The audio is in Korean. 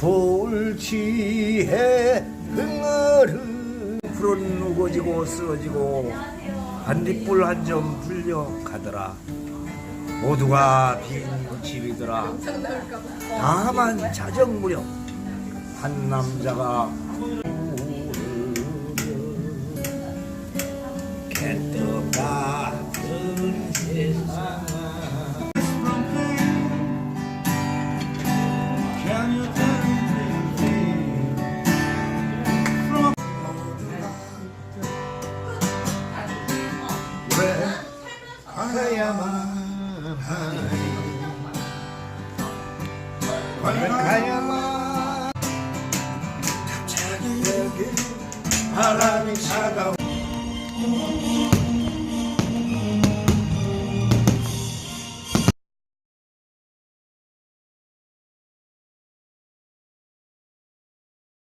졸지해 흥얼흥. 푸른 우거지고 쓰러지고 반딧불 한점 불려 가더라. 모두가 빈 집이더라. 다만 자정 무렵 한 남자가 개떡 같 왜 가야만. 갑자기 여기 바람이 차가워